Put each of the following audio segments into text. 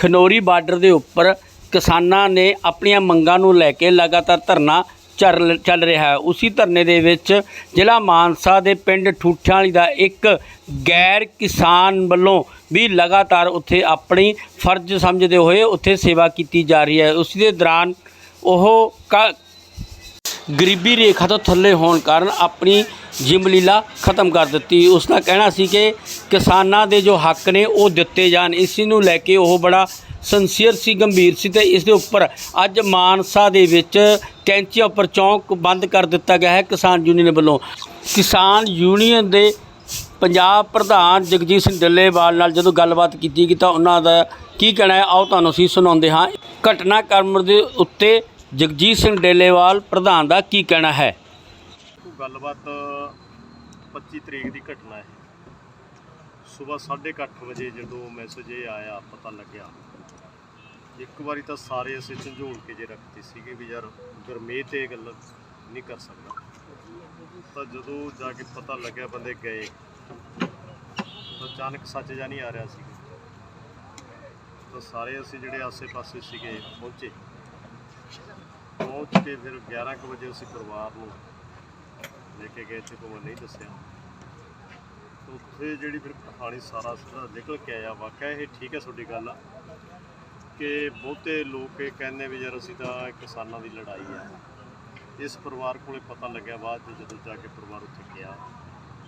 Khanauri border ਦੇ ਉੱਪਰ ਕਿਸਾਨਾਂ ਨੇ ਆਪਣੀਆਂ ਮੰਗਾਂ ਨੂੰ ਲੈ ਕੇ ਲਗਾਤਾਰ ਧਰਨਾ ਚੱਲ ਚੱਲ ਰਿਹਾ ਹੈ। ਉਸੇ ਧਰਨੇ ਦੇ ਵਿੱਚ ਜ਼ਿਲ੍ਹਾ ਮਾਨਸਾ ਦੇ ਪਿੰਡ ਠੂਠਿਆਂ ਦਾ ਇੱਕ ਗੈਰ ਕਿਸਾਨ ਵੱਲੋਂ ਵੀ ਲਗਾਤਾਰ ਉੱਥੇ ਆਪਣੀ ਫਰਜ਼ ਸਮਝਦੇ ਹੋਏ ਉੱਥੇ ਸੇਵਾ ਕੀਤੀ ਜਾ ਰਹੀ ਹੈ। ਉਸ ਦੇ ਦੌਰਾਨ ਉਹ ਕ- ਗਰੀਬੀ ਰੇਖਾ ਤੋਂ ਥੱਲੇ ਹੋਣ ਕਾਰਨ ਆਪਣੀ ਜਿਮਲੀਲਾ ਖਤਮ ਕਰ ਦਿੱਤੀ। ਉਸ ਦਾ ਕਹਿਣਾ ਸੀ ਕਿ ਕਿਸਾਨਾਂ ਦੇ ਜੋ ਹੱਕ ਨੇ ਉਹ ਦਿੱਤੇ ਜਾਣ। ਇਸ ਨੂੰ ਲੈ ਕੇ ਉਹ ਬੜਾ ਸੰਸੀਅਰ ਸੀ, ਗੰਭੀਰ ਸੀ ਤੇ ਇਸ ਦੇ ਉੱਪਰ ਅੱਜ ਮਾਨਸਾ ਦੇ ਵਿੱਚ ਕੈਂਚੀਆਂ ਉੱਪਰ ਚੌਂਕ ਬੰਦ ਕਰ ਦਿੱਤਾ ਗਿਆ ਹੈ ਕਿਸਾਨ ਯੂਨੀਅਨ ਵੱਲੋਂ। ਕਿਸਾਨ ਯੂਨੀਅਨ ਦੇ ਪੰਜਾਬ ਪ੍ਰਧਾਨ ਜਗਜੀਤ ਸਿੰਘ ਡੱਲੇਵਾਲ ਨਾਲ ਜਦੋਂ ਗੱਲਬਾਤ ਕੀਤੀ ਗਈ ਤਾਂ ਉਹਨਾਂ ਦਾ ਕੀ ਕਹਿਣਾ ਹੈ? ਆਓ ਤੁਹਾਨੂੰ ਅਸੀਂ ਸੁਣਾਉਂਦੇ ਹਾਂ। ਘਟਨਾਕ੍ਰਮ ਦੇ ਉੱਤੇ ਜਗਜੀਤ ਸਿੰਘ ਡੱਲੇਵਾਲ ਪ੍ਰਧਾਨ ਦਾ ਕੀ ਕਹਿਣਾ ਹੈ? ਗੱਲਬਾਤ 25 ਤਰੀਕ ਦੀ ਘਟਨਾ ਹੈ। ਸਵੇਰ 8:30 ਵਜੇ ਜਦੋਂ ਮੈਸੇਜ ਇਹ ਆਇਆ, ਪਤਾ ਲੱਗਿਆ। ਇੱਕ ਵਾਰੀ ਤਾਂ ਸਾਰੇ ਅਸੀਂ ਝੰਜੋਲ ਕੇ ਜੇ ਰੱਖਦੇ ਸੀਗੇ ਵੀ ਯਾਰ ਗਰਮੇ ਤੇ ਗੱਲ ਨਹੀਂ ਕਰ ਸਕਦਾ। ਤਾਂ ਜਦੋਂ ਜਾ ਕੇ ਪਤਾ ਲੱਗਿਆ ਬੰਦੇ ਗਏ, ਤਾਂ ਅਚਾਨਕ ਸੱਚ ਜਾ ਨਹੀਂ ਆ ਰਿਹਾ ਸੀ। ਤਾਂ ਸਾਰੇ ਅਸੀਂ ਜਿਹੜੇ ਆਸੇ-ਪਾਸੇ ਸੀਗੇ ਪਹੁੰਚੇ। ਪਹੁੰਚ ਕੇ ਫਿਰ 11 ਕੁ ਵਜੇ ਅਸੀਂ ਪਰਿਵਾਰ ਨੂੰ ਲੈ ਕੇ ਗਏ, ਤੇ ਕੋਈ ਨਹੀਂ ਦੱਸਿਆ। ਉੱਥੇ ਜਿਹੜੀ ਫਿਰ ਕਹਾਣੀ ਸਾਰਾ ਸਾਰਾ ਨਿਕਲ ਕੇ ਆਇਆ, ਵਾਕਿਆ ਇਹ ਠੀਕ ਹੈ ਤੁਹਾਡੀ ਗੱਲ ਆ ਕਿ ਬਹੁਤੇ ਲੋਕ ਇਹ ਕਹਿੰਦੇ ਵੀ ਯਾਰ ਅਸੀਂ ਤਾਂ ਕਿਸਾਨਾਂ ਦੀ ਲੜਾਈ ਆ। ਇਸ ਪਰਿਵਾਰ ਕੋਲੇ ਪਤਾ ਲੱਗਿਆ ਬਾਅਦ 'ਚ ਜਦੋਂ ਜਾ ਕੇ ਪਰਿਵਾਰ ਉੱਥੇ ਗਿਆ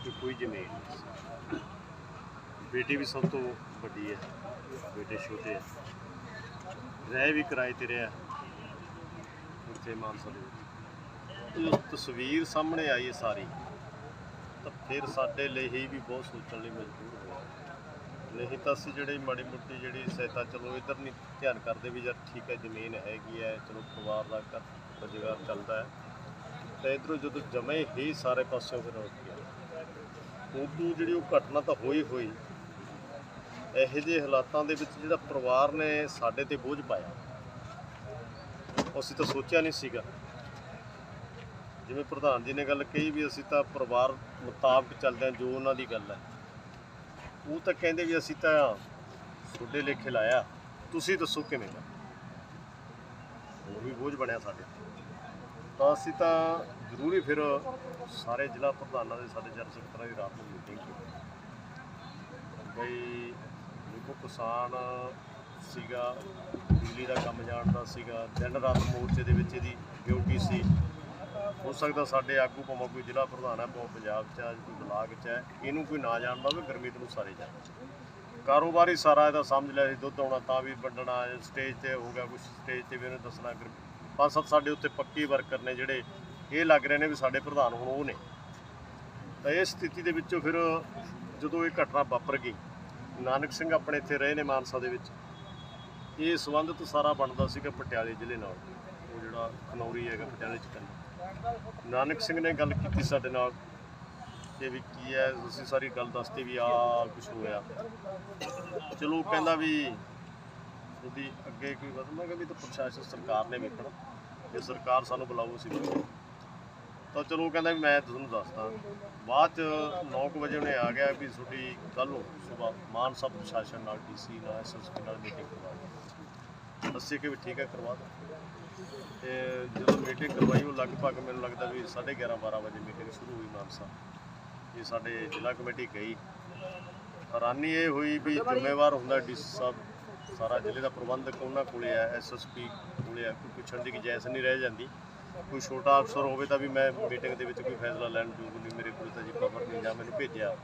ਕਿ ਕੋਈ ਜ਼ਮੀਨ ਨਹੀਂ ਬੇਟੀ ਵੀ ਸਭ ਤੋਂ ਵੱਡੀ ਹੈ, ਬੇਟੇ ਛੋਟੇ ਆ। ਰਹਿ ਵੀ ਕਿਰਾਏ ਤੇ ਰਿਹਾ। ਉੱਥੇ ਮਾਨਸਾ ਦੇ ਤਸਵੀਰ ਸਾਹਮਣੇ ਆਈ ਹੈ ਸਾਰੀ। ਫਿਰ ਸਾਡੇ ਲਈ ਹੀ ਵੀ ਬਹੁਤ ਸੋਚਣ ਲਈ ਮਜਬੂਰ ਹੋਇਆ। ਨਹੀਂ ਤਾਂ ਅਸੀਂ ਜਿਹੜੀ ਮਾੜੀ ਮੁੱਟੀ ਜਿਹੜੀ ਸਹਾਇਤਾ, ਚਲੋ ਇਧਰ ਨਹੀਂ ਧਿਆਨ ਕਰਦੇ ਵੀ ਯਾਰ ਠੀਕ ਹੈ, ਜ਼ਮੀਨ ਹੈਗੀ ਹੈ, ਚਲੋ ਪਰਿਵਾਰ ਦਾ ਘਰ, ਰੁਜ਼ਗਾਰ ਚੱਲਦਾ ਹੈ। ਤੇ ਇਧਰੋਂ ਜਦੋਂ ਜਮੇ ਹੀ ਸਾਰੇ ਪਾਸਿਓਂ ਫਿਰ ਉੱਠ ਗਿਆ। ਉਦੋਂ ਜਿਹੜੀ ਉਹ ਘਟਨਾ ਤਾਂ ਹੋਈ ਹੋਈ, ਇਹੋ ਜਿਹੇ ਹਾਲਾਤਾਂ ਦੇ ਵਿੱਚ ਜਿਹੜਾ ਪਰਿਵਾਰ ਨੇ ਸਾਡੇ ਤੇ ਬੋਝ ਪਾਇਆ। ਅਸੀਂ ਤਾਂ ਸੋਚਿਆ ਨਹੀਂ ਸੀਗਾ। ਜਿਵੇਂ ਪ੍ਰਧਾਨ ਜੀ ਨੇ ਗੱਲ ਕਹੀ ਵੀ ਅਸੀਂ ਤਾਂ ਪਰਿਵਾਰ ਮੁਤਾਬਕ ਚੱਲਦੇ ਹਾਂ, ਜੋ ਉਹਨਾਂ ਦੀ ਗੱਲ ਹੈ। ਉਹ ਤਾਂ ਕਹਿੰਦੇ ਵੀ ਅਸੀਂ ਤਾਂ ਤੁਹਾਡੇ ਲੇਖੇ ਲਾਇਆ। ਤੁਸੀਂ ਦੱਸੋ ਕਿਵੇਂ ਦਾ? ਉਹ ਵੀ ਬੋਝ ਬਣਿਆ ਸਾਡੇ ਤਾਂ। ਅਸੀਂ ਤਾਂ ਜ਼ਰੂਰੀ ਫਿਰ ਸਾਰੇ ਜ਼ਿਲ੍ਹਾ ਪ੍ਰਧਾਨਾਂ ਦੇ ਸਾਡੇ ਜਨਰਲ ਸਕੱਤਰਾਂ ਦੀ ਰਾਤ ਨੂੰ ਮੀਟਿੰਗ ਕੀਤੀ ਬਈ ਦੇਖੋ ਕਿਸਾਨ ਸੀਗਾ, ਬਿਜਲੀ ਦਾ ਕੰਮ ਜਾਣਦਾ ਸੀਗਾ, ਦਿਨ ਰਾਤ ਮੋਰਚੇ ਦੇ ਵਿੱਚ ਇਹਦੀ ਡਿਊਟੀ ਸੀ। ਹੋ ਸਕਦਾ ਸਾਡੇ ਆਗੂ ਭਾਵੇਂ ਕੋਈ ਜ਼ਿਲ੍ਹਾ ਪ੍ਰਧਾਨ ਹੈ, ਭਾਵੇਂ ਪੰਜਾਬ 'ਚ ਹੈ ਕੋਈ ਬਲਾਕ 'ਚ ਹੈ, ਇਹਨੂੰ ਕੋਈ ਨਾ ਜਾਣਦਾ ਹੋਵੇ ਗਰਮੀਤ ਨੂੰ ਸਾਰੇ ਜਾਣ ਕਾਰੋਬਾਰੀ ਸਾਰਾ ਇਹਦਾ ਸਮਝ ਲਿਆ ਸੀ, ਦੁੱਧ ਆਉਣਾ ਤਾਂ ਵੀ ਵੰਡਣਾ ਸਟੇਜ ਤੇ ਹੋ ਗਿਆ ਕੁਝ ਸਟੇਜ ਤੇ ਵੀ ਉਹਨੇ ਦੱਸਣਾ ਗਰ- ਪੰਜ ਸੱਤ ਸਾਡੇ ਉੱਤੇ ਪੱਕੇ ਵਰਕਰ ਨੇ ਜਿਹੜੇ ਇਹ ਲੱਗ ਰਹੇ ਨੇ ਵੀ ਸਾਡੇ ਪ੍ਰਧਾਨ ਹੁਣ ਉਹ ਨੇ। ਤਾਂ ਇਸ ਸਥਿਤੀ ਦੇ ਵਿੱਚੋਂ ਫਿਰ ਜਦੋਂ ਇਹ ਘਟਨਾ ਵਾਪਰ ਗਈ, ਨਾਨਕ ਸਿੰਘ ਆਪਣੇ ਇੱਥੇ ਰਹੇ ਨੇ ਮਾਨਸਾ ਦੇ ਵਿੱਚ, ਇਹ ਸੰਬੰਧਿਤ ਸਾਰਾ ਬਣਦਾ ਸੀਗਾ ਪਟਿਆਲੇ ਜ਼ਿਲ੍ਹੇ ਨਾਲ, ਉਹ ਜਿਹੜਾ ਖਨੌਰੀ ਹੈਗਾ ਪਟਿਆਲੇ ਚ ਪੈਂਦਾ। ਨਾਨਕ ਸਿੰਘ ਨੇ ਗੱਲ ਕੀਤੀ ਸਾਡੇ ਨਾਲ ਕਿ ਵੀ ਕੀ ਹੈ, ਅਸੀਂ ਸਾਰੀ ਗੱਲ ਦੱਸਤੀ ਵੀ ਆ ਕੁਝ ਹੋਇਆ। ਚਲੋ ਉਹ ਕਹਿੰਦਾ ਵੀ ਉਹਦੀ ਅੱਗੇ ਕੋਈ ਵਧ ਮੈਂ ਕਿਹਾ ਵੀ ਤਾਂ ਪ੍ਰਸ਼ਾਸਨ, ਸਰਕਾਰ ਨੇ ਵੇਖਣਾ। ਜੇ ਸਰਕਾਰ ਸਾਨੂੰ ਬੁਲਾਊ ਸੀ ਤਾਂ ਚਲੋ ਉਹ ਕਹਿੰਦਾ ਵੀ ਮੈਂ ਤੁਹਾਨੂੰ ਦੱਸਦਾ। ਬਾਅਦ ਚ 9 ਵਜੇ ਉਹਨੇ ਆ ਗਿਆ ਵੀ ਤੁਹਾਡੀ ਕੱਲ ਨੂੰ ਸਵੇਰ ਮਾਨ ਸਾਹਿਬ ਪ੍ਰਸ਼ਾਸਨ ਨਾਲ ਡੀਸੀ ਨਾਲ ਐਸਐਸਪੀ ਨਾਲ ਮੀਟਿੰਗ ਕਰਵਾ ਦਿਓ। ਅਸੀਂ ਕਿ ਵੀ ਠੀਕ ਹੈ, ਕਰਵਾ ਦਿਓ। ਤੇ ਮੀਟਿੰਗ ਕਰਵਾਈ, ਉਹ ਲਗਭਗ ਮੈਨੂੰ ਲੱਗਦਾ ਵੀ 11:30 12 ਵਜੇ ਮੀਟਿੰਗ ਸ਼ੁਰੂ ਹੋਈ ਮਾਨਸਾ। ਇਹ ਸਾਡੇ ਜ਼ਿਲ੍ਹਾ ਕਮੇਟੀ ਗਈ। ਹੈਰਾਨੀ ਇਹ ਹੋਈ ਵੀ ਜ਼ਿੰਮੇਵਾਰ ਹੁੰਦਾ ਡੀਸੀ ਸਾਹਿਬ, ਸਾਰਾ ਜ਼ਿਲ੍ਹੇ ਦਾ ਪ੍ਰਬੰਧਕ ਉਹਨਾਂ ਕੋਲੇ ਹੈ ਐਸਐਸਪੀ ਕੋਲੇ ਆ, ਕੋਈ ਪੁੱਛਣ ਦੀ ਗੁੰਜਾਇਸ਼ ਨਹੀਂ ਰਹਿ ਜਾਂਦੀ। ਕੋਈ ਛੋਟਾ ਅਫਸਰ ਹੋਵੇ ਤਾਂ ਵੀ ਮੈਂ ਮੀਟਿੰਗ ਦੇ ਵਿੱਚ ਕੋਈ ਫੈਸਲਾ ਲੈਣ ਯੋਗ ਨਹੀਂ, ਮੇਰੇ ਕੋਲ ਤਾਂ ਜੀ ਪਾਵਰ ਨਹੀਂ ਜਾਂ ਮੈਨੂੰ ਭੇਜਿਆ।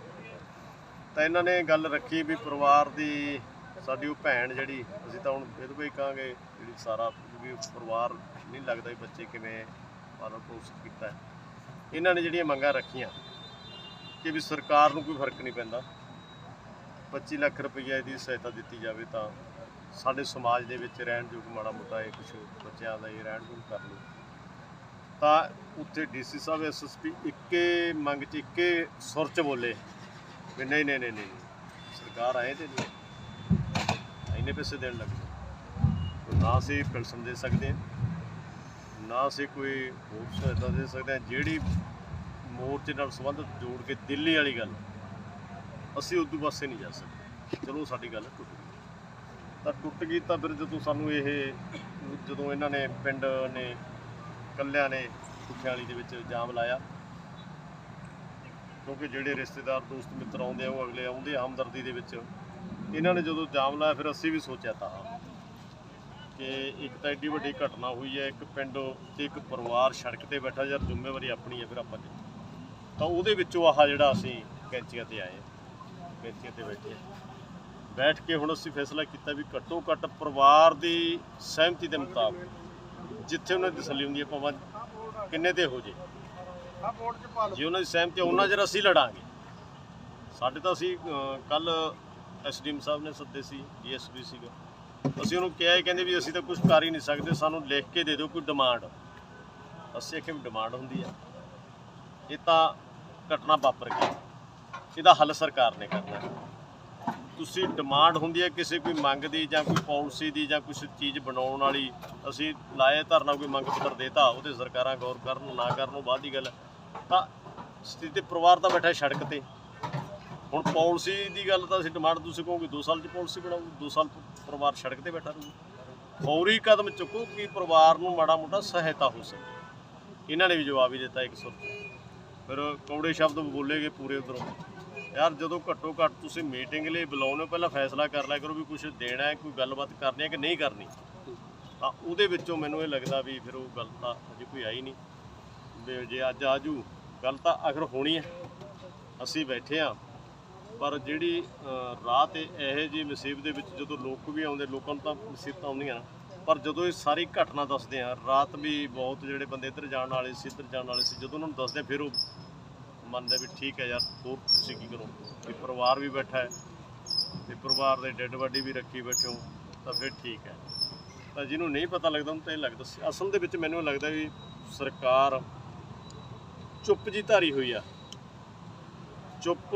ਤਾਂ ਇਹਨਾਂ ਨੇ ਗੱਲ ਰੱਖੀ ਵੀ ਪਰਿਵਾਰ ਦੀ ਸਾਡੀ ਉਹ ਭੈਣ ਜਿਹੜੀ, ਅਸੀਂ ਤਾਂ ਹੁਣ ਇਹਦੇ ਕੋਈ ਕਹਾਂਗੇ ਜਿਹੜੀ ਸਾਰਾ ਵੀ ਪਰਿਵਾਰ ਨਹੀਂ ਲੱਗਦਾ ਵੀ ਬੱਚੇ ਕਿਵੇਂ ਪਾਲਣ ਪੋਸ਼ਣ ਕੀਤਾ ਇਹਨਾਂ ਨੇ ਜਿਹੜੀਆਂ ਮੰਗਾਂ ਰੱਖੀਆਂ ਕਿ ਵੀ ਸਰਕਾਰ ਨੂੰ ਕੋਈ ਫ਼ਰਕ ਨਹੀਂ ਪੈਂਦਾ। 25 ਲੱਖ ਰੁਪਈਆ ਦੀ ਸਹਾਇਤਾ ਦਿੱਤੀ ਜਾਵੇ ਤਾਂ ਸਾਡੇ ਸਮਾਜ ਦੇ ਵਿੱਚ ਰਹਿਣ ਯੋਗ ਮਾੜਾ ਮੋਟਾ ਇਹ ਕੁਝ ਬੱਚਿਆਂ ਦਾ ਇਹ ਰਹਿਣ ਯੋਗ ਕਰ ਲਓ ਤਾਂ ਉੱਥੇ ਡੀਸੀ ਸਾਹਿਬ ਐਸਐਸਪੀ ਇੱਕੇ ਮੰਗ 'ਚ ਇੱਕੇ ਸੁਰ 'ਚ ਬੋਲੇ ਵੀ ਨਹੀਂ ਨਹੀਂ ਨਹੀਂ ਨਹੀਂ, ਸਰਕਾਰ ਆਏ ਤੇ ਨਹੀਂ। ਇੰਨੇ ਪੈਸੇ ਦੇਣ ਲੱਗ ਪਏ ਨਾ ਅਸੀਂ ਪੈਨਸ਼ਨ ਦੇ ਸਕਦੇ ਹਾਂ, ਨਾ ਅਸੀਂ ਕੋਈ ਹੋਰ ਸਹਾਇਤਾ ਦੇ ਸਕਦੇ ਹਾਂ। ਜਿਹੜੀ ਮੋਰਚੇ ਨਾਲ ਸੰਬੰਧਿਤ ਜੋੜ ਕੇ ਦਿੱਲੀ ਵਾਲੀ ਗੱਲ, ਅਸੀਂ ਉਦੋਂ ਪਾਸੇ ਨਹੀਂ ਜਾ ਸਕਦੇ। ਚਲੋ ਸਾਡੀ ਗੱਲ ਟੁੱਟ ਗਈ। ਤਾਂ ਟੁੱਟ ਗਈ ਤਾਂ ਫਿਰ ਜਦੋਂ ਸਾਨੂੰ ਇਹ, ਜਦੋਂ ਇਹਨਾਂ ਨੇ ਪਿੰਡ ਨੇ ਕੱਲਿਆਂ ਨੇ ਕੁੱਖਿਆਂ ਵਾਲੀ ਦੇ ਵਿੱਚ ਜਾਮ ਲਾਇਆ, ਕਿਉਂਕਿ ਜਿਹੜੇ ਰਿਸ਼ਤੇਦਾਰ, ਦੋਸਤ, ਮਿੱਤਰ ਆਉਂਦੇ ਆ, ਉਹ ਅਗਲੇ ਆਉਂਦੇ ਹਮਦਰਦੀ ਦੇ ਵਿੱਚ। ਇਹਨਾਂ ਨੇ ਜਦੋਂ ਜਾਮ ਲਾਇਆ, ਫਿਰ ਅਸੀਂ ਵੀ ਸੋਚਿਆ ਤਾਂ ਕਿ ਇੱਕ ਤਾਂ ਐਡੀ ਵੱਡੀ ਘਟਨਾ ਹੋਈ ਹੈ, ਇੱਕ ਪਿੰਡ ਤੇ ਇੱਕ ਪਰਿਵਾਰ ਸੜਕ ਤੇ ਬੈਠਾ ਯਾਰ, ਜ਼ਿੰਮੇਵਾਰੀ ਆਪਣੀ ਹੈ ਫਿਰ ਆਪਾਂ ਦੀ। ਤਾਂ ਉਹਦੇ ਵਿੱਚੋਂ ਆਹ ਜਿਹੜਾ ਅਸੀਂ ਕੈਂਚੀਆਂ ਤੇ ਆਏ, ਕੈਂਚੀਆਂ ਤੇ ਬੈਠੇ। ਬੈਠ ਕੇ ਹੁਣ ਅਸੀਂ ਫੈਸਲਾ ਕੀਤਾ ਵੀ ਘੱਟੋ ਘੱਟ ਪਰਿਵਾਰ ਦੀ ਸਹਿਮਤੀ ਦੇ ਮੁਤਾਬਕ ਜਿੱਥੇ ਉਹਨਾਂ ਦੀ ਤਸੱਲੀ ਹੁੰਦੀ ਹੈ, ਭਾਵੇਂ ਕਿੰਨੇ ਤੇ ਹੋ ਜੇ। ਜੇ ਉਹਨਾਂ ਦੀ ਸਹਿਮਤੀ ਉਹਨਾਂ ਚਿਰ ਅਸੀਂ ਲੜਾਂਗੇ। ਸਾਡੇ ਤਾਂ ਅਸੀਂ ਕੱਲ ਐਸਡੀਐਮ ਸਾਹਿਬ ਨੇ ਸੱਦੇ ਸੀ, ਡੀਐਸਪੀ ਸੀਗਾ। ਅਸੀਂ ਉਹਨੂੰ ਕਿਹਾ, ਇਹ ਕਹਿੰਦੇ ਵੀ ਅਸੀਂ ਤਾਂ ਕੁਝ ਕਰ ਹੀ ਨਹੀਂ ਸਕਦੇ, ਸਾਨੂੰ ਲਿਖ ਕੇ ਦੇ ਦਿਓ ਕੋਈ ਡਿਮਾਂਡ ਅਸੀਂ ਆਖਿਆ ਵੀ ਡਿਮਾਂਡ ਹੁੰਦੀ ਆ। ਇਹ ਤਾਂ ਘਟਨਾ ਵਾਪਰ ਗਈ। ਇਹਦਾ ਹੱਲ ਸਰਕਾਰ ਨੇ ਕਰਨਾ। ਤੁਸੀਂ ਡਿਮਾਂਡ ਹੁੰਦੀ ਹੈ ਕਿਸੇ ਕੋਈ ਮੰਗ ਦੀ ਜਾਂ ਕੋਈ ਪਾਲਿਸੀ ਦੀ ਜਾਂ ਕੁਝ ਚੀਜ਼ ਬਣਾਉਣ ਵਾਲੀ, ਅਸੀਂ ਲਾਇਆ ਧਰਨਾ, ਕੋਈ ਮੰਗ ਪੱਤਰ ਦੇਤਾ, ਉਹਦੇ ਸਰਕਾਰਾਂ ਗੌਰ ਕਰਨ, ਨਾ ਕਰਨ, ਉਹ ਬਾਅਦ ਦੀ ਗੱਲ ਤਾਂ ਸਥਿਤੀ ਪਰਿਵਾਰ ਤਾਂ ਬੈਠਾ ਸੜਕ ਤੇ। ਹੁਣ ਪਾਲਿਸੀ ਦੀ ਗੱਲ ਤਾਂ ਅਸੀਂ ਡਿਮਾਂਡ ਤੁਸੀਂ ਕਹੋਗੇ 2 ਸਾਲ 'ਚ ਪਾਲਿਸੀ ਬਣਾਓ 2 ਸਾਲ ਪਰਿਵਾਰ ਸੜਕ ਤੇ ਬੈਠਾ ਰਹੂ ਫੌਰੀ ਕਦਮ ਚੁੱਕੋ ਕਿ ਪਰਿਵਾਰ ਨੂੰ ਮਾੜਾ ਮੋਟਾ ਸਹਾਇਤਾ ਹੋ ਸਕੇ। ਇਹਨਾਂ ਨੇ ਵੀ ਜਵਾਬ ਹੀ ਦਿੱਤਾ ਇੱਕ ਸੁਰ ਫਿਰ ਕੌੜੇ ਸ਼ਬਦ ਬੋਲੇਗੇ ਪੂਰੇ ਉਧਰੋਂ। ਯਾਰ ਜਦੋਂ ਘੱਟੋ ਘੱਟ ਤੁਸੀਂ ਮੀਟਿੰਗ ਲਈ ਬੁਲਾਉਣੇ ਹੋ, ਪਹਿਲਾਂ ਫੈਸਲਾ ਕਰ ਲਿਆ ਕਰੋ ਵੀ ਕੁਝ ਦੇਣਾ ਹੈ, ਕੋਈ ਗੱਲਬਾਤ ਕਰਨੀ ਹੈ ਕਿ ਨਹੀਂ ਕਰਨੀ। ਤਾਂ ਉਹਦੇ ਵਿੱਚੋਂ ਮੈਨੂੰ ਇਹ ਲੱਗਦਾ ਵੀ ਫਿਰ ਉਹ ਗੱਲ ਤਾਂ ਅਜੇ ਕੋਈ ਆਈ ਨਹੀਂ। ਵੀ ਜੇ ਅੱਜ ਆਜੂ ਗੱਲ ਤਾਂ ਆਖਰ ਹੋਣੀ ਹੈ। ਅਸੀਂ ਬੈਠੇ ਆ ਪਰ ਜਿਹੜੀ ਅ, ਰਾਤ ਇਹੋ ਜਿਹੀ ਮੁਸੀਬਤ ਦੇ ਵਿੱਚ ਜਦੋਂ ਲੋਕ ਵੀ ਆਉਂਦੇ ਲੋਕਾਂ ਨੂੰ ਤਾਂ ਮੁਸੀਬਤਾਂ ਆਉਂਦੀਆਂ ਪਰ ਜਦੋਂ ਇਹ ਸਾਰੀ ਘਟਨਾ ਦੱਸਦੇ ਆ ਰਾਤ ਵੀ ਬਹੁਤ ਜਿਹੜੇ ਬੰਦੇ ਇੱਧਰ ਜਾਣ ਵਾਲੇ ਸੀ ਇੱਧਰ ਜਾਣ ਵਾਲੇ ਸੀ ਜਦੋਂ ਉਹਨਾਂ ਨੂੰ ਦੱਸਦੇ ਫਿਰ ਉਹ ਮੰਨਦੇ ਵੀ ਠੀਕ ਹੈ ਯਾਰ ਹੋਰ ਤੁਸੀਂ ਕੀ ਕਰੋ? ਵੀ ਪਰਿਵਾਰ ਵੀ ਬੈਠਾ ਹੈ ਤੇ ਪਰਿਵਾਰ ਦੇ ਡੈੱਡ ਬਾਡੀ ਵੀ ਰੱਖੀ ਬੈਠੇ ਹੋ ਤਾਂ ਫਿਰ ਠੀਕ ਹੈ। ਤਾਂ ਜਿਹਨੂੰ ਨਹੀਂ ਪਤਾ ਲੱਗਦਾ ਉਹਨੂੰ ਤਾਂ ਇਹ ਲੱਗਦਾ ਸੀ। ਅਸਲ ਦੇ ਵਿੱਚ ਮੈਨੂੰ ਲੱਗਦਾ ਵੀ ਸਰਕਾਰ ਚੁੱਪ ਜੀ ਧਾਰੀ ਹੋਈ ਆ। ਚੁੱਪ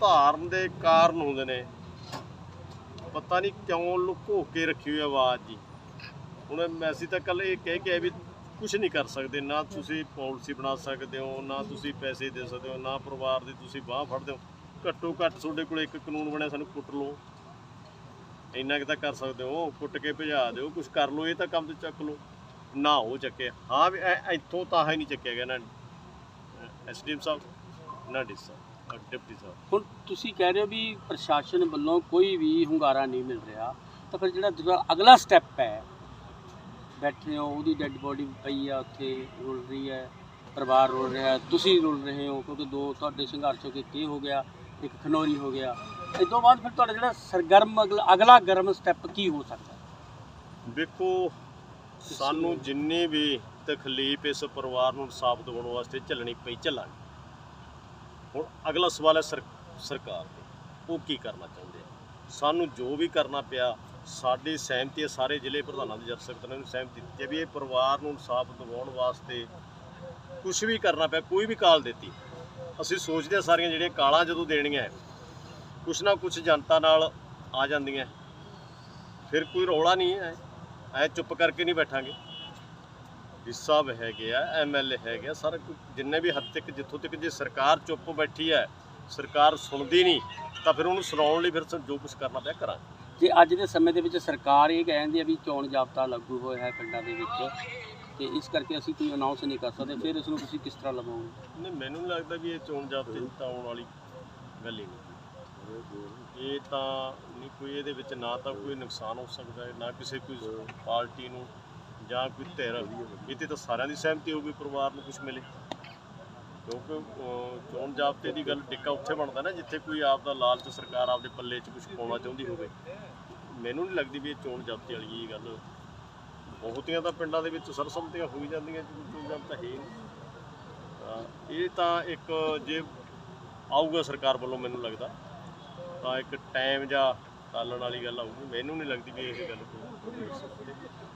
ਧਾਰਨ ਦੇ ਕਾਰਨ ਹੁੰਦੇ ਨੇ। ਪਤਾ ਨਹੀਂ ਕਿਉਂ ਲੁਕੋ ਕੇ ਰੱਖੀ ਹੋਈ ਆਵਾਜ਼ ਜੀ। ਹੁਣ ਮੈਂ- ਤਾਂ ਕੱਲ ਇਹ ਕਹਿ ਕੇ ਵੀ ਕੁਝ ਨਹੀਂ ਕਰ ਸਕਦੇ। ਨਾ ਤੁਸੀਂ ਪਾਲਿਸੀ ਬਣਾ ਸਕਦੇ ਹੋ, ਨਾ ਤੁਸੀਂ ਪੈਸੇ ਦੇ ਸਕਦੇ ਹੋ, ਨਾ ਪਰਿਵਾਰ ਦੀ ਤੁਸੀਂ ਬਾਹ ਫੜਦੇ ਹੋ। ਘੱਟੋ ਘੱਟ ਤੁਹਾਡੇ ਕੋਲ ਇੱਕ ਕਾਨੂੰਨ ਬਣਿਆ, ਸਾਨੂੰ ਕੁੱਟ ਲਓ। ਇੰਨਾ ਕਿ ਤਾਂ ਕਰ ਸਕਦੇ ਹੋ, ਕੁੱਟ ਕੇ ਭਜਾ ਦਿਓ ਕੁਝ ਕਰ ਲਓ, ਇਹ ਤਾਂ ਕੰਮ ਤੇ ਚੱਕ ਲਓ। ਨਾ ਉਹ ਚੱਕਿਆ। ਹਾਂ ਵੀ ਇੱਥੋਂ ਤਾਂ ਹੈ ਨਹੀਂ ਚੱਕਿਆ ਗਿਆ ਨਾ ਐਸਡੀਐਮ ਸਾਹਿਬ ਨਾ ਡੀ ਸਾਹਿਬ। ਡਿਪਟੀ ਸਾਹਿਬ ਹੁਣ ਤੁਸੀਂ ਕਹਿ ਰਹੇ ਹੋ ਵੀ ਪ੍ਰਸ਼ਾਸਨ ਵੱਲੋਂ ਕੋਈ ਵੀ ਹੁੰਗਾਰਾ ਨਹੀਂ ਮਿਲ ਰਿਹਾ ਤਾਂ ਫਿਰ ਜਿਹੜਾ ਦੂਜਾ ਅਗਲਾ ਸਟੈਪ ਹੈ ਬੈਠੇ ਹੋ ਉਹਦੀ ਡੈੱਡ ਬੋਡੀ ਪਈ ਆ ਉੱਥੇ ਰੁਲ ਰਹੀ ਹੈ ਪਰਿਵਾਰ ਰੁਲ ਰਿਹਾ ਤੁਸੀਂ ਰੁਲ ਰਹੇ ਹੋ ਕਿਉਂਕਿ ਦੋ ਤੁਹਾਡੇ ਸੰਘਰਸ਼ ਹੋ ਕੇ ਕੀ ਹੋ ਗਿਆ ਇੱਕ ਖਨੋਰੀ ਹੋ ਗਿਆ। ਇਸ ਤੋਂ ਬਾਅਦ ਫਿਰ ਤੁਹਾਡਾ ਜਿਹੜਾ ਸਰਗਰਮ ਅਗਲਾ ਗਰਮ ਸਟੈਪ ਕੀ ਹੋ ਸਕਦਾ? ਵੇਖੋ ਸਾਨੂੰ ਜਿੰਨੀ ਵੀ ਤਕਲੀਫ ਇਸ ਪਰਿਵਾਰ ਨੂੰ ਇਨਸਾਫ ਦਿਵਾਉਣ ਵਾਸਤੇ ਝੱਲਣੀ ਪਈ ਝੱਲਾਂਗੇ। ਹੁਣ ਅਗਲਾ ਸਵਾਲ ਹੈ ਸਰਕਾਰ ਤੇ। ਉਹ ਕੀ ਕਰਨਾ ਚਾਹੁੰਦੇ ਆ? ਸਾਨੂੰ ਜੋ ਵੀ ਕਰਨਾ ਪਿਆ, ਸਾਡੀ ਸਹਿਮਤੀ ਹੈ, ਸਾਰੇ ਜ਼ਿਲ੍ਹੇ ਪ੍ਰਧਾਨਾਂ ਦੇ ਜਰ ਸਕੱਤਰਾਂ ਨੂੰ ਸਹਿਮਤੀ ਦਿੱਤੀ ਹੈ ਵੀ ਇਹ ਪਰਿਵਾਰ ਨੂੰ ਇਨਸਾਫ ਦਿਵਾਉਣ ਵਾਸਤੇ ਕੁਝ ਵੀ ਕਰਨਾ ਪਿਆ, ਕੋਈ ਵੀ ਕਾਲ ਦਿੱਤੀ। ਅਸੀਂ ਸੋਚਦੇ ਹਾਂ ਸਾਰੀਆਂ ਜਿਹੜੀਆਂ ਕਾਲਾਂ ਜਦੋਂ ਦੇਣੀਆਂ ਕੁਛ ਨਾ ਕੁਛ ਜਨਤਾ ਨਾਲ ਆ ਜਾਂਦੀਆਂ ਫਿਰ ਕੋਈ ਰੌਲਾ ਨਹੀਂ ਹੈ, ਐ ਚੁੱਪ ਕਰਕੇ ਨਹੀਂ ਬੈਠਾਂਗੇ। ਹਿੱਸਾ ਵੀ ਹੈਗੇ ਆ ਐਮਐਲਏ ਹੈਗੇ ਆ ਸਾਰਾ ਕੁਝ ਜਿੰਨੇ ਵੀ ਹੱਦ ਤੱਕ ਜਿੱਥੋਂ ਤੱਕ ਜੇ ਸਰਕਾਰ ਚੁੱਪ ਬੈਠੀ ਹੈ ਸਰਕਾਰ ਸੁਣਦੀ ਨਹੀਂ ਤਾਂ ਫਿਰ ਉਹਨੂੰ ਸੁਣਾਉਣ ਲਈ ਫਿਰ ਜੋ ਕੁਝ ਕਰਨਾ ਪਿਆ ਕਰਾਂਗੇ। ਜੇ ਅੱਜ ਦੇ ਸਮੇਂ ਦੇ ਵਿੱਚ ਸਰਕਾਰ ਇਹ ਕਹਿੰਦੀ ਹੈ ਵੀ ਚੋਣ ਜਾਬਤਾ ਲਾਗੂ ਹੋਇਆ ਹੈ ਪਿੰਡਾਂ ਦੇ ਵਿੱਚ ਤੇ ਇਸ ਕਰਕੇ ਅਸੀਂ ਕੋਈ ਅਨਾਉਂਸ ਨਹੀਂ ਕਰ ਸਕਦੇ ਫਿਰ ਇਸ ਨੂੰ ਤੁਸੀਂ ਕਿਸ ਤਰ੍ਹਾਂ ਲਗਾਓਗੇ ਨਹੀਂ ਮੈਨੂੰ ਨਹੀਂ ਲੱਗਦਾ ਵੀ ਇਹ ਚੋਣ ਜਾਬਤੇ ਤਾਂ ਆਉਣ ਵਾਲੀ ਗੱਲ ਹੀ ਨਹੀਂ। ਇਹ ਤਾਂ ਨਹੀਂ ਕੋਈ ਇਹਦੇ ਵਿੱਚ ਨਾ ਤਾਂ ਕੋਈ ਨੁਕਸਾਨ ਹੋ ਸਕਦਾ ਹੈ ਨਾ ਕਿਸੇ ਕੋਈ ਪਾਰਟੀ ਨੂੰ ਜਾਂ ਕੋਈ ਧਿਰ ਇਹ ਤਾਂ ਸਾਰਿਆਂ ਦੀ ਸਹਿਮਤੀ ਹੋਊਗੀ ਪਰਿਵਾਰ ਨੂੰ ਕੁਝ ਮਿਲੇ। ਕਿਉਂਕਿ ਚੋਣ ਜਾਬਤੇ ਦੀ ਗੱਲ ਟਿੱਕਾ ਉੱਥੇ ਬਣਦਾ ਨਾ, ਜਿੱਥੇ ਕੋਈ ਆਪ ਦਾ ਲਾਲਚ ਸਰਕਾਰ ਆਪਦੇ ਪੱਲੇ 'ਚ ਕੁਝ ਪਾਉਣਾ ਚਾਹੁੰਦੀ ਹੋਵੇ। ਮੈਨੂੰ ਨਹੀਂ ਲੱਗਦੀ ਵੀ ਇਹ ਚੋਣ ਜਾਬਤੇ ਵਾਲੀ ਇਹ ਗੱਲ ਬਹੁਤੀਆਂ ਤਾਂ ਪਿੰਡਾਂ ਦੇ ਵਿੱਚ ਸਰਸੰਮਤੀਆਂ ਹੋਈ ਜਾਂਦੀਆਂ ਚੋਣ ਜਾਬਤਾ ਹੈ ਨਹੀਂ। ਇਹ ਤਾਂ ਇੱਕ ਜੇ ਆਊਗਾ ਸਰਕਾਰ ਵੱਲੋਂ ਮੈਨੂੰ ਲੱਗਦਾ, ਤਾਂ ਇੱਕ ਟਾਈਮ ਜਾਂ ਟਾਲਣ ਵਾਲੀ ਗੱਲ ਆਊਗੀ। ਮੈਨੂੰ ਨਹੀਂ ਲੱਗਦੀ ਵੀ ਇਹ ਗੱਲ ਕੋਈ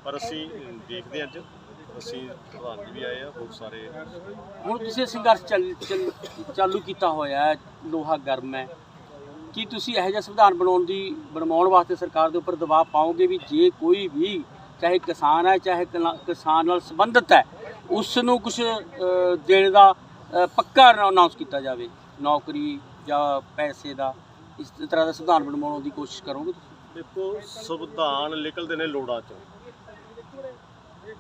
ਪਰ ਅਸੀਂ ਦੇਖਦੇ ਅੱਜ। ਅਸੀਂ ਪ੍ਰਧਾਨ ਜੀ ਵੀ ਆਏ ਆ ਬਹੁਤ ਸਾਰੇ ਹੁਣ ਤੁਸੀਂ ਸੰਘਰਸ਼ ਚੱਲ- ਚੱਲ- ਚਾਲੂ ਕੀਤਾ ਹੋਇਆ ਹੈ ਲੋਹਾ ਗਰਮ ਹੈ। ਕੀ ਤੁਸੀਂ ਇਹੋ ਜਿਹਾ ਸੰਵਿਧਾਨ ਬਣਾਉਣ ਦੀ ਬਣਵਾਉਣ ਵਾਸਤੇ ਸਰਕਾਰ ਦੇ ਉੱਪਰ ਦਬਾਅ ਪਾਓਗੇ ਵੀ ਜੇ ਕੋਈ ਵੀ ਚਾਹੇ ਕਿਸਾਨ ਹੈ ਚਾਹੇ ਕਲਾ- ਕਿਸਾਨ ਨਾਲ ਸੰਬੰਧਿਤ ਹੈ ਉਸ ਨੂੰ ਕੁਝ ਦੇਣ ਦਾ ਅ, ਪੱਕਾ ਅਨਾਉਂਸ ਕੀਤਾ ਜਾਵੇ? ਨੌਕਰੀ ਜਾਂ ਪੈਸੇ ਦਾ ਇਸ ਤਰ੍ਹਾਂ ਦਾ ਸੰਵਿਧਾਨ ਬਣਵਾਉਣ ਦੀ ਕੋਸ਼ਿਸ਼ ਕਰੋਗੇ ਤੁਸੀਂ? ਦੇਖੋ ਸੰਵਿਧਾਨ ਨਿਕਲਦੇ ਨੇ ਲੋੜਾਂ ਚੋਂ।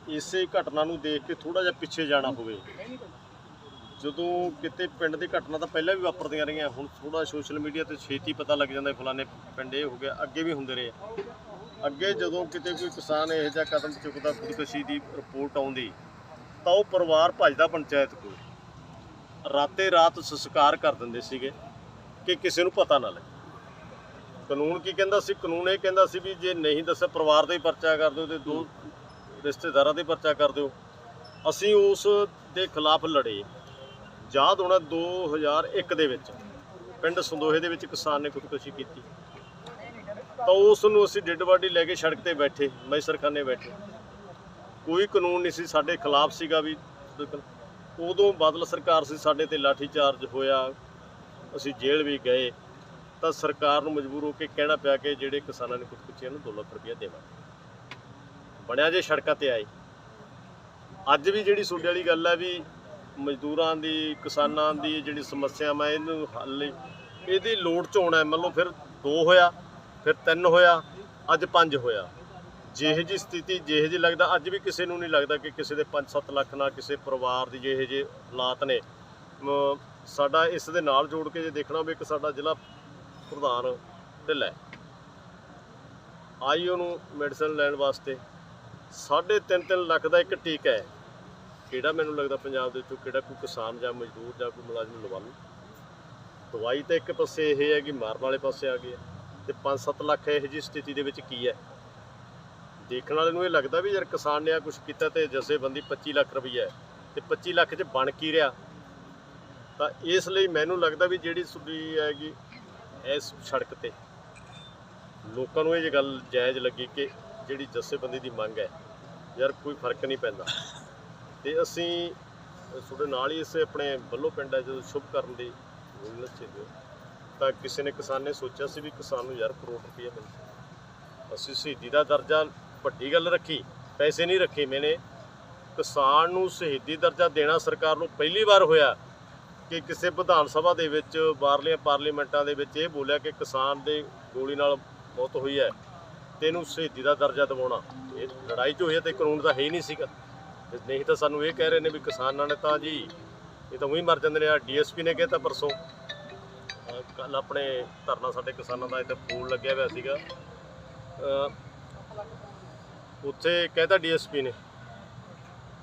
ਇਸੇ ਘਟਨਾ ਨੂੰ ਦੇਖ ਕੇ ਥੋੜਾ ਜਿਹਾ ਪਿੱਛੇ ਜਾਣਾ ਹੋਵੇ। ਜਦੋਂ ਕਿਤੇ ਪਿੰਡ ਦੀ ਘਟਨਾ ਤਾਂ ਪਹਿਲਾਂ ਵੀ ਵਾਪਰਦੀਆਂ ਰਹੀਆਂ, ਹੁਣ ਥੋੜਾ ਸੋਸ਼ਲ ਮੀਡੀਆ ਤੇ ਛੇਤੀ ਪਤਾ ਲੱਗ ਜਾਂਦਾ ਫਲਾਣੇ ਪਿੰਡ ਇਹ ਹੋ ਗਿਆ, ਅੱਗੇ ਵੀ ਹੁੰਦੇ ਰਹੇ। ਅੱਗੇ ਜਦੋਂ ਕਿਤੇ ਕੋਈ ਕਿਸਾਨ ਇਹੋ ਜਿਹਾ ਕਦਮ ਚੁੱਕਦਾ, ਖੁਦਕੁਸ਼ੀ ਦੀ ਰਿਪੋਰਟ ਆਉਂਦੀ, ਤਾਂ ਉਹ ਪਰਿਵਾਰ ਭੱਜਦਾ ਪੰਚਾਇਤ ਕੋਲ। ਰਾਤੇ ਰਾਤ ਸੰਸਕਾਰ ਕਰ ਦਿੰਦੇ ਸੀਗੇ ਕਿ ਕਿਸੇ ਨੂੰ ਪਤਾ ਨਾ ਲੱਗੇ। ਕਾਨੂੰਨ ਕੀ ਕਹਿੰਦਾ ਸੀ? ਕਾਨੂੰਨ ਇਹ ਕਹਿੰਦਾ ਸੀ ਵੀ ਜੇ ਨਹੀਂ ਦੱਸਿਆ, ਪਰਿਵਾਰ ਦਾ ਹੀ ਪਰਚਾ ਕਰ ਦਿਓ ਤੇ ਦੋ ਰਿਸ਼ਤੇਦਾਰਾਂ 'ਤੇ ਪਰਚਾ ਕਰ ਦਿਓ। ਅਸੀਂ ਉਸ ਦੇ ਖਿਲਾਫ ਲੜੇ। ਯਾਦ ਹੋਣਾ 2001 ਦੇ ਵਿੱਚ। ਪਿੰਡ ਸੰਦੋਹੇ ਦੇ ਵਿੱਚ ਕਿਸਾਨ ਨੇ ਖੁਦਕੁਸ਼ੀ ਕੀਤੀ। ਤਾਂ ਉਸ ਨੂੰ ਅਸੀਂ ਡੈੱਡ ਬਾਡੀ ਲੈ ਕੇ ਸੜਕ ਤੇ ਬੈਠੇ ਮੈਸਰਖਾਨੇ ਬੈਠੇ। ਕੋਈ ਕਾਨੂੰਨ ਨਹੀਂ ਸੀ ਸਾਡੇ ਖਿਲਾਫ ਸੀਗਾ ਵੀ ਉਦੋਂ ਬਾਦਲ ਸਰਕਾਰ ਸੀ, ਸਾਡੇ ਤੇ ਲਾਠੀ ਚਾਰਜ ਹੋਇਆ। ਅਸੀਂ ਜੇਲ੍ਹ ਵੀ ਗਏ। ਤਾਂ ਸਰਕਾਰ ਨੂੰ ਮਜਬੂਰ ਹੋ ਕੇ ਕਹਿਣਾ ਪਿਆ ਕਿ ਜਿਹੜੇ ਕਿਸਾਨਾਂ ਨੇ ਖੁਦਕੁਸ਼ੀਆਂ ਨੂੰ 2 ਲੱਖ ਰੁਪਏ ਦੇਵਾਂਗੇ ਬਣਿਆ ਜੇ ਸੜਕਾਂ ਤੇ ਆਏ ਅੱਜ ਵੀ ਜਿਹੜੀ ਤੁਹਾਡੇ ਵਾਲੀ ਗੱਲ ਹੈ ਵੀ ਮਜ਼ਦੂਰਾਂ ਦੀ, ਕਿਸਾਨਾਂ ਦੀ ਜਿਹੜੀ ਸਮੱਸਿਆਵਾਂ ਇਹਨੂੰ ਹੱਲ ਲਈ, ਇਹਦੀ ਲੋੜ ਚ ਹੋਣਾ ਹੈ। ਮੰਨ ਲਓ ਫਿਰ 2 ਹੋਇਆ, ਫਿਰ 3 ਹੋਇਆ, ਅੱਜ 5 ਹੋਇਆ ਜਿਹੇ ਜੀ ਸਥਿਤੀ, ਜਿਹੇ ਜੀ ਲੱਗਦਾ, ਅੱਜ ਵੀ ਕਿਸੇ ਨੂੰ ਨਹੀਂ ਲੱਗਦਾ ਕਿ ਕਿਸੇ ਦੇ 5-7 ਲੱਖ ਨਾਲ ਕਿਸੇ ਪਰਿਵਾਰ ਦੀ ਜਿਹੇ ਜੇ ਹਾਲਾਤ ਨੇ ਸਾਡਾ ਇਸ ਦੇ ਨਾਲ ਜੋੜ ਕੇ ਜੇ ਦੇਖਣਾ ਵੀ ਇੱਕ ਸਾਡਾ ਜ਼ਿਲ੍ਹਾ ਪ੍ਰਧਾਨ ਢਿੱਲਾ ਹੈ। ਆਈ ਉਹਨੂੰ ਮੈਡੀਸਨ ਲੈਣ ਵਾਸਤੇ 3.5 ਲੱਖ ਦਾ ਇੱਕ ਟੀਕਾ ਹੈ। ਕਿਹੜਾ ਮੈਨੂੰ ਲੱਗਦਾ ਪੰਜਾਬ ਦੇ ਵਿੱਚੋਂ ਕਿਹੜਾ ਕੋਈ ਕਿਸਾਨ ਜਾਂ ਮਜ਼ਦੂਰ ਜਾਂ ਕੋਈ ਮੁਲਾਜ਼ਮ ਲਵਾ ਲੂ ਦਵਾਈ ਤਾਂ ਇੱਕ ਪਾਸੇ ਇਹ ਹੈ ਕਿ ਮਾਰਨ ਵਾਲੇ ਪਾਸੇ ਆ ਗਏ ਹੈ ਤੇ 5-7 ਲੱਖ ਇਹੋ ਜਿਹੀ ਸਥਿਤੀ ਦੇ ਵਿੱਚ ਕੀ ਹੈ? ਦੇਖਣ ਵਾਲੇ ਨੂੰ ਇਹ ਲੱਗਦਾ ਵੀ ਯਾਰ ਕਿਸਾਨ ਨੇ ਆ ਕੁਝ ਕੀਤਾ ਤੇ ਜਸੇਬੰਦੀ 25 ਲੱਖ ਰੁਪਈਆ ਹੈ ਤੇ 25 ਲੱਖ 'ਚ ਬਣ ਕੀ ਰਿਹਾ? ਤਾਂ ਇਸ ਲਈ ਮੈਨੂੰ ਲੱਗਦਾ ਵੀ ਜਿਹੜੀ ਸੁਡੀ ਹੈਗੀ ਇਸ ਸੜਕ ਤੇ। ਲੋਕਾਂ ਨੂੰ ਇਹ ਗੱਲ ਜਾਇਜ਼ ਲੱਗੀ ਕਿ ਜਿਹੜੀ ਜਥੇਬੰਦੀ ਦੀ ਮੰਗ ਹੈ, ਯਾਰ ਕੋਈ ਫ਼ਰਕ ਨਹੀਂ ਪੈਂਦਾ। ਤੇ ਅਸੀਂ, ਤੁਹਾਡੇ ਨਾਲ ਹੀ ਇਸੇ ਆਪਣੇ ਬੱਲੋ ਪਿੰਡ ਹੈ, ਜਦੋਂ ਸ਼ੁਭ ਕਰਨ ਦੀ ਗੋਲ ਨੱਚੇ ਦਿਓ। ਤਾਂ ਕਿਸੇ ਨੇ ਕਿਸਾਨ ਨੇ ਸੋਚਿਆ ਸੀ ਵੀ ਕਿਸਾਨ ਨੂੰ ਯਾਰ ਕਰੋੜ ਰੁਪਏ ਮਿਲ ਅਸੀਂ ਸ਼ਹੀਦੀ ਦਾ ਦਰਜਾ, ਵੱਡੀ ਗੱਲ ਰੱਖੀ, ਪੈਸੇ ਨਹੀਂ ਰੱਖੇ ਮੈਨੇ। ਕਿਸਾਨ ਨੂੰ ਸ਼ਹੀਦੀ ਦਰਜਾ ਦੇਣਾ ਸਰਕਾਰ ਨੂੰ ਪਹਿਲੀ ਵਾਰ ਹੋਇਆ ਕਿ ਕਿਸੇ ਵਿਧਾਨ ਸਭਾ ਦੇ ਵਿੱਚ, ਬਾਹਰਲੀਆਂ ਪਾਰਲੀਮੈਂਟਾਂ ਦੇ ਵਿੱਚ ਇਹ ਬੋਲਿਆ ਕਿ ਕਿਸਾਨ ਦੇ ਗੋਲੀ ਨਾਲ ਮੌਤ ਹੋਈ ਹੈ। ਤੇ ਇਹਨੂੰ ਸ਼ਹੀਦੀ ਦਾ ਦਰਜਾ ਦਿਵਾਉਣਾ। ਇਹ ਲੜਾਈ 'ਚ ਹੋਇਆ ਤੇ ਕਾਨੂੰਨ ਦਾ ਹੈ ਹੀ ਨਹੀਂ ਸੀਗਾ। ਤੇ ਨਹੀਂ ਤਾਂ ਸਾਨੂੰ ਇਹ ਕਹਿ ਰਹੇ ਨੇ ਵੀ ਕਿਸਾਨਾਂ ਨੇ ਤਾਂ ਜੀ, ਇਹ ਤਾਂ ਉਹੀ ਮਰ ਜਾਂਦੇ ਨੇ। ਆ ਡੀਐਸਪੀ ਨੇ ਕਹਿਤਾ ਪਰਸੋਂ। ਕੱਲ ਆਪਣੇ ਧਰਨਾ ਸਾਡੇ ਕਿਸਾਨਾਂ ਦਾ ਇੱਥੇ ਫੋਨ ਲੱਗਿਆ ਹੋਇਆ ਸੀਗਾ। ਅਹ ਉੱਥੇ ਕਹਿਤਾ ਡੀਐਸਪੀ ਨੇ।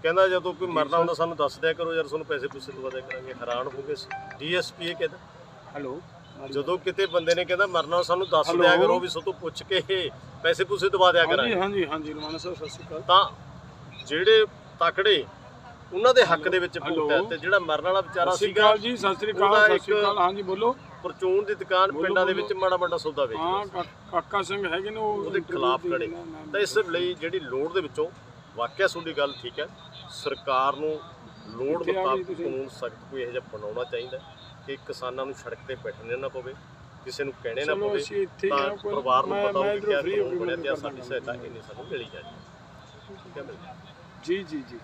ਕਹਿੰਦਾ ਜਦੋਂ ਕੋਈ ਮਰਦਾ ਹੁੰਦਾ ਸਾਨੂੰ ਦੱਸ ਦਿਆ ਕਰੋ, ਯਾਰ ਤੁਹਾਨੂੰ ਪੈਸੇ ਪੂਸੇ ਦਵਾ ਦਿਆ ਕਰਾਂਗੇ। ਹੈਰਾਨ ਹੋ ਗਏ ਡੀਐਸਪੀ ਇਹ ਕਹਿੰਦਾ ਹੈਲੋ। ਜਦੋਂ ਕਿਤੇ ਬੰਦੇ ਨੇ ਕਹਿੰਦਾ ਮਰਨਾ ਸਾਨੂੰ ਦੱਸ? ਦਿਆ ਕਰੋ ਵੀ ਸੋ ਤੋਂ ਪੁੱਛ ਕੇ ਪੈਸੇ ਪੂਸੇ ਦਵਾ ਦਿਆ ਹਾਂਜੀ ਕਰਾਂਗੇ ਹਾਂਜੀ ਹਾਂਜੀ ਰਮਾਨਾ ਸਾਹਿਬ ਸਤਿ ਸ਼੍ਰੀ ਅਕਾਲ ਤਾਂ ਜਿਹੜੇ ਤਕੜੇ ਉਹਨਾਂ ਦੇ ਹੱਕ ਦੇ ਵਿੱਚ? ਭੂਤ ਹੈ ਤੇ ਜਿਹੜਾ ਮਰਨ ਵਾਲਾ ਵਿਚਾਰਾ ਸਤਿ ਸ਼੍ਰੀ ਸੀਗਾ ਅਕਾਲ ਜੀ ਸਤਿ ਸ਼੍ਰੀ ਅਕਾਲ ਸਤਿ ਸ਼੍ਰੀ ਅਕਾਲ ਹਾਂਜੀ ਬੋਲੋ ਪਰਚੂਨ ਦੀ ਦੁਕਾਨ ਪਿੰਡਾਂ ਦੇ। ਵਿੱਚ ਮਾੜਾ ਮਾੜਾ ਸੌਦਾ ਵੇਚਦਾ ਹਾਂ ਕਾਕਾ ਸਿੰਘ ਹੈਗੇ ਨੇ ਉਹ ਉਹਦੇ ਖਿਲਾਫ ਖੜੇ ਤਾਂ ਇਸ ਲਈ ਜਿਹੜੀ ਲੋੜ ਦੇ ਵਿੱਚੋਂ ਵਾਕਿਆ ਤੁਹਾਡੀ ਗੱਲ ਠੀਕ ਹੈ ਸਰਕਾਰ ਨੂੰ ਲੋੜ ਮੁਤਾਬਕ? ਕਾਨੂੰਨ ਸਖਤ ਕੋਈ ਇਹੋ ਜਿਹਾ ਬਣਾਉਣਾ ਚਾਹੀਦਾ ਕਿ ਕਿਸਾਨਾਂ ਨੂੰ ਸੜਕ ਤੇ ਬੈਠਣੇ ਨਾ ਪਵੇ ਕਿਸੇ ਨੂੰ ਕਹਿਣੇ ਨਾ ਚਲੋ ਪਵੇ ਅਸੀਂ ਇੱਥੇ ਹੀ ਤਾਂ ਕੋਈ ਪਰਿਵਾਰ ਨੂੰ ਮੈਂ- ਪਤਾ ਮੈਂ ਹੋਵੇ ਕਿ ਇੱਧਰੋਂ ਆਹ free ਹੋ ਕਾਨੂੰਨ ਕੇ ਬਣਿਆ ਤੇ ਆਹ ਸਾਡੀ। ਸਹਾਇਤਾ ਇੰਨੀ ਸਾਨੂੰ ਮਿਲੀ ਜਾਏ ਠੀਕ ਹੈ ਮਿਲ ਜੀ ਜੀ ਜੀ।